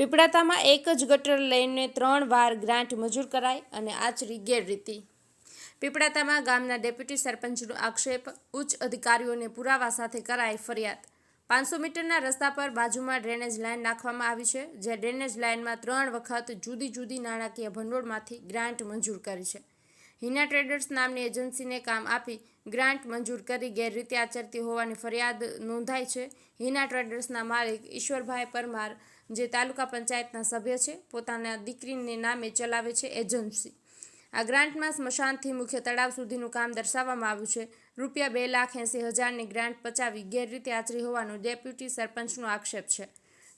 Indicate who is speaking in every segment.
Speaker 1: પીપળાતામાં એક જ ગટર લઈને ત્રણ વાર ગ્રાન્ટ મંજૂર કરાઈ અને આચરી ગેરરીતિ. પીપળાતામાં ગામના ડેપ્યુટી સરપંચનો આક્ષેપ, ઉચ્ચ અધિકારીઓને પુરાવા સાથે કરાઈ ફરિયાદ. પાંચસો મીટરના રસ્તા પર બાજુમાં ડ્રેનેજ લાઇન નાખવામાં આવી છે, જે ડ્રેનેજ લાઇનમાં ત્રણ વખત જુદી જુદી નાણાકીય ભંડોળમાંથી ગ્રાન્ટ મંજૂર કરી છે. હિના ટ્રેડર્સ નામની એજન્સીને કામ આપી ગ્રાન્ટ મંજૂર કરી ગેરરીતિ આચરતી હોવાની ફરિયાદ નોંધાઈ છે. હિના ટ્રેડર્સના માલિક ઈશ્વરભાઈ પરમાર જે તાલુકા પંચાયતના સભ્ય છે, પોતાના દીકરીને નામે ચલાવે છે એજન્સી. આ ગ્રાન્ટમાં સ્મશાનથી મુખ્ય તળાવ સુધીનું કામ દર્શાવવામાં આવ્યું છે. રૂપિયા બે લાખ એંસી હજારની ગ્રાન્ટ પચાવી ગેરરીતે આચરી હોવાનો ડેપ્યુટી સરપંચનો આક્ષેપ છે.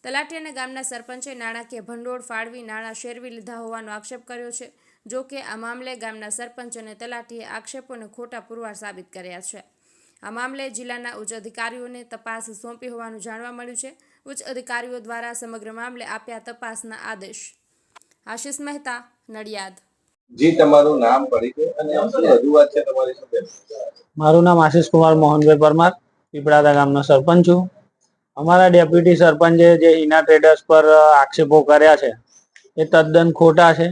Speaker 1: તલાટી અને ગામના સરપંચે નાણાકીય ભંડોળ ફાળવી નાણાં શેરવી લીધા હોવાનો આક્ષેપ કર્યો છે જો કે આ મામલે ગામના સરપંચ અને તલાટીએ આક્ષેપોને ખોટા પુરવાર સાબિત કર્યા છે. આ મામલે જિલ્લાના ઉચ્ચ અધિકારીઓને તપાસ સોંપી હોવાનું જાણવા મળ્યું છે. ઉચ્ચ અધિકારીઓ દ્વારા સમગ્ર મામલે આપ્યા તપાસના આદેશ. આશિષ મહેતા નડિયાદ.
Speaker 2: જી તમારું નામ પરિચય અને રજૂઆત છે તમારી શું
Speaker 3: મારું નામ આશિષ કુમાર મોહનભાઈ પરમાર પીપળાદા ગામનો સરપંચ છું. અમારા ડેપ્યુટી સરપંચે જે હિના ટ્રેડર્સ પર આક્ષેપો કર્યા છે એ તદ્દન ખોટા છે.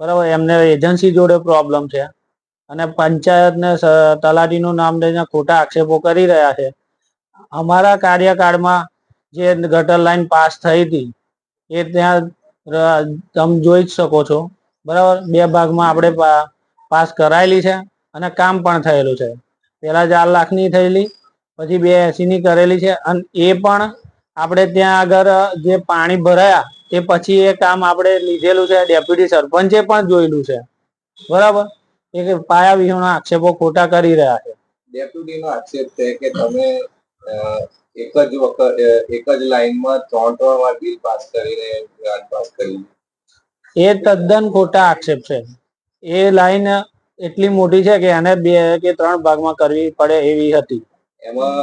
Speaker 3: બરાબર એમને એજન્સી જોડે પ્રોબ્લેમ છે. અને પંચાયતને તલાટીનું નામ લઈને ખોટા આક્ષેપો કરી રહ્યા છે. અમારા કાર્યકાળમાં જે ગટર લાઈન પાસ થઈ હતી, એ ત્યાં તમે જોઈ જ શકો છો. બરાબર? બે ભાગમાં આપણે પાસ કરાયેલી છે અને કામ પણ થયેલું છે. પહેલા ચાર લાખની થયેલી, પછી બે એસીની કરેલી છે અને એ પણ આપણે ત્યાં આગળ જે પાણી ભરાયા, એ પછી એ કામ આપણે લીધેલું છે, ડેપ્યુટી સરપંચે પણ જોયેલું છે. બરાબર? એ પાયા વિહોણા આક્ષેપો ખોટા કરી રહ્યા છે.
Speaker 2: ડેપ્યુટી નો આક્ષેપ છે કે તમે એક જ વખત એક જ લાઈનમાં ત્રણ ત્રણ વાર બિલ પાસ કરીને ગ્રાન્ટ પાસ કરી.
Speaker 3: એ તદ્દન ખોટા આક્ષેપ છે. એ લાઈન એટલી મોટી છે કે એને બે કે ત્રણ ભાગમાં કરવી પડે એવી હતી.
Speaker 2: એમાં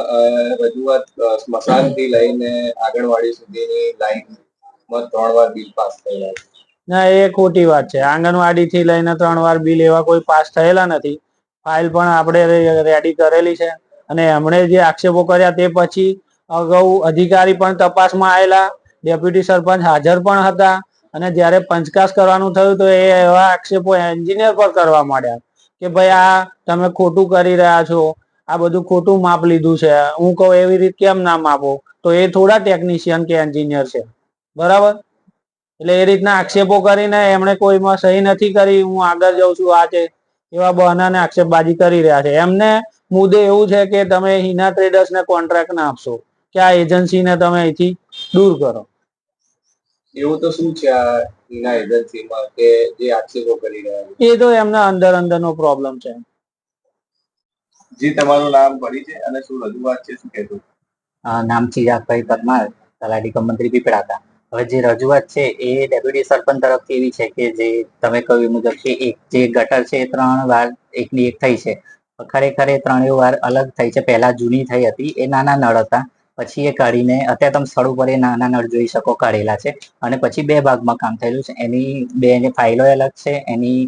Speaker 2: રજૂઆત સ્મશાનથી લઈને આંગણવાડી સુધીની લાઈનમાં ત્રણ વાર બિલ પાસ થયેલા છે.
Speaker 3: ના, એ ખોટી વાત છે. આંગણવાડી થી લઈને ત્રણ વાર બિલ એવા કોઈ પાસ થયેલા નથી. ફાઇલ પણ આપણે રેડી કરેલી છે. અને એમણે જે આક્ષેપો કર્યા તે પછી અગાઉ અધિકારી પણ તપાસમાં આવેલા, ડેપ્યુટી સરપંચ હાજર પણ હતા અને જ્યારે પંચકાસ કરવાનું થયું તો એ એવા આક્ષેપો એન્જિનિયર પર કરવા માંડ્યા કે ભાઈ, આ તમે ખોટું કરી રહ્યા છો, આ બધું ખોટું માપ લીધું છે, હું કહું એવી રીતે કેમ ના માપો? તો એ થોડા ટેકનિશિયન કે એન્જિનિયર છે. બરાબર? એટલે એ રીતના આક્ષેપો કરીને એમણે કોઈમાં સહી નથી કરી હું આગળ જાઉં છું આ છે એવા બહાનાને આક્ષેપબાજી કરી રહ્યા છે. એમને મુદ્દે એવું છે કે તમે હિના ટ્રેડર્સ ને કોન્ટ્રાક્ટ ના આપશો કે આ એજન્સીને તમે અહીંથી દૂર કરો.
Speaker 2: એવું તો શું છે આ હિના એજન્સીમાં કે જે આક્ષેપો કરી રહ્યા છે?
Speaker 3: એ તો એમના અંદર અંદરનો પ્રોબ્લેમ છે.
Speaker 2: જી તમારું નામ પરિચય અને શું રજૂઆત છે શું કહેતું
Speaker 4: નામથી નામ ચિરાગભાઈ પરમાર તલાટી કમ મંત્રી પીપળાતા. જે રજૂઆત છે એ ડેપ્યુટી સરપંચ તરફથી એવી છે કે જે તમે કહ્યું મુજબ કે એક જે ગટર છે એ ત્રણ વાર એકની એક થઈ છે. ખરેખર એ ત્રણેય વાર અલગ થઈ છે. પહેલા જૂની થઈ હતી, એ નાના નળ હતા. પછી એ કાઢીને અત્યારે તમે સ્થળ ઉપર એ નાના નળ જોઈ શકો કાઢેલા છે. અને પછી બે ભાગમાં કામ થયેલું છે. એની બે એની ફાઇલો અલગ છે, એની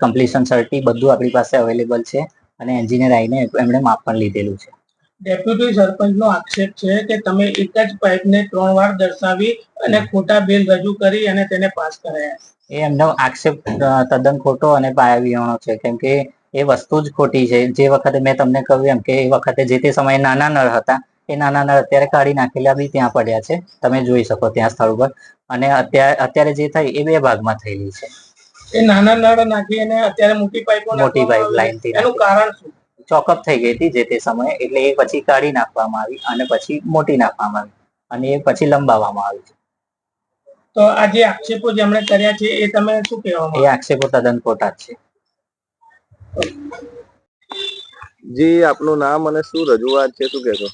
Speaker 4: કમ્પ્લીશન સર્ટી બધું આપણી પાસે અવેલેબલ છે. અને એન્જિનિયર આવીને એમણે માપ પણ લીધેલું છે.
Speaker 5: ડેપ્યુટી સરપંચનો આક્ષેપ છે કે તમે એક જ પાઇપને ત્રણ વાર દર્શાવી અને ખોટા બિલ રજૂ કરી અને તેને પાસ કરાયા.
Speaker 4: એ એમનો આક્ષેપ તદ્દન ખોટો અને પાયાવિહોણો છે. કેમ કે એ વસ્તુ જ ખોટી છે. જે વખતે મેં તમને કહ્યું એમ કે એ વખતે જે તે સમયે નાના નળ હતા એ નાના નળ અત્યારે કાઢી નાખેલા બી ત્યાં પડ્યા છે. તમે જોઈ શકો ત્યાં સ્થળ ઉપર. અને અત્યારે અત્યારે જે થઈ એ બે ભાગમાં થયેલી છે.
Speaker 5: એ નાના નળ નાખી અને અત્યારે મોટી પાઇપો
Speaker 4: મોટી
Speaker 5: પાઇપ
Speaker 4: લાઈનથી
Speaker 5: એનું કારણ શું?
Speaker 4: ચોકઅપ થઈ ગઈ હતી જે તે સમયે. એટલે એ પછી કાઢી નાખવામાં આવી અને પછી મોટી નાખવામાં આવી અને એ પછી લંબાવવામાં આવી
Speaker 5: તો આ જે આક્ષેપો જેમણે કર્યા છે એ તમે શું કહેવા માંગો?
Speaker 4: એ આક્ષેપો તદ્દન ખોટા જ છે.
Speaker 2: જી આપનું નામ અને શું રજૂઆત છે શું કહેશો?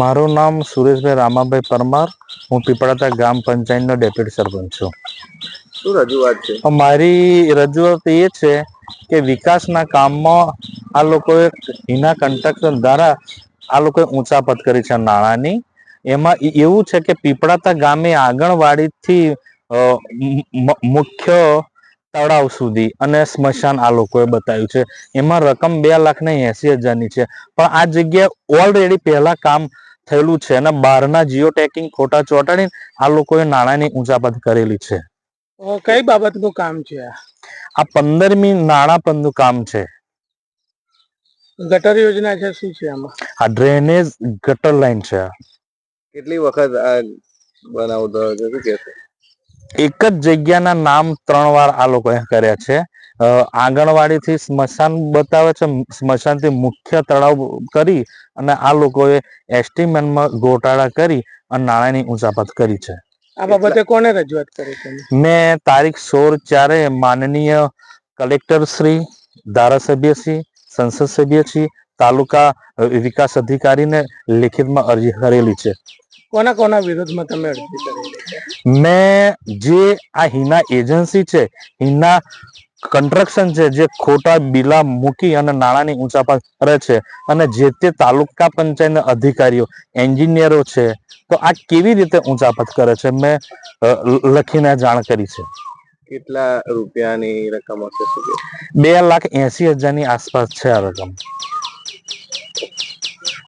Speaker 6: મારું નામ સુરેશભાઈ રામાભાઈ પરમાર. હું પીપળાતા ગ્રામ પંચાયતનો ડેપ્યુટી સરપંચ છું.
Speaker 2: શું રજૂઆત છે?
Speaker 6: મારી રજૂઆત એ છે કે વિકાસના કામમાં આ લોકોએ હિના કન્સ્ટ્રક્શન દ્વારા આ લોકોએ ઊંચા પદ કરી છે નાણાંની. એમાં એવું છે કે પીપળાતા ગામે આંગણવાડીથી મુખ્ય તળાવ સુધી અને સ્મશાન આ લોકોએ બતાવ્યું છે. એમાં રકમ બે લાખ ને એસી હજારની છે. પણ આ જગ્યાએ ઓલરેડી પહેલા કામ થયેલું છે અને બહારના જીઓ ટેકિંગ ખોટા ચોંટાડીને આ લોકોએ નાણાંની ઊંચાપત કરેલી છે.
Speaker 5: કઈ બાબતનું કામ છે આ?
Speaker 6: પંદરમી નાણાં પંદનું કામ છે.
Speaker 5: ગટર યોજના છે શું છે આમાં?
Speaker 6: આ ડ્રેનેજ ગટર લાઈન છે
Speaker 2: કેટલી વખત આ બનાવ થયો છે શું કહેશો
Speaker 6: એક જ જગ્યાના નામ ત્રણ વાર આ લોકોએ કર્યા છે. આંગણવાડી આંગણવાડીથી સ્મશાન બતાવે છે સ્મશાનથી મુખ્ય તળાવ કરી અને આ લોકોએ એસ્ટિમેટમાં ગોટાળા કરી અને નાણાંની ઉંચાપત કરી છે.
Speaker 5: આ બાબતે કોને રજૂઆત કરી તમે?
Speaker 6: મેં તારીખ સોળ ચારે માનનીય કલેક્ટર શ્રી ધારાસભ્ય શ્રી સંસદ સભ્ય શ્રી તાલુકા વિકાસ અધિકારીને લેખિતમાં અરજી કરેલી છે.
Speaker 5: કોના કોના વિરોધમાં તમે અરજી કરી
Speaker 6: મેં જે આ હિના એજન્સી છે હિના કન્સ્ટ્રક્શન છે જે ખોટા બિલા મૂકી અને નાણાંની ઊંચાપત કરે છે અને જે તે તાલુકા પંચાયતના અધિકારીઓ એન્જિનિયરો છે તો આ કેવી રીતે ઊંચાપત કરે છે? મેં લખીને જાણ કરી છે.
Speaker 2: કેટલા રૂપિયાની રકમ હશે?
Speaker 6: બે લાખ એસી હજારની આસપાસ છે આ રકમ.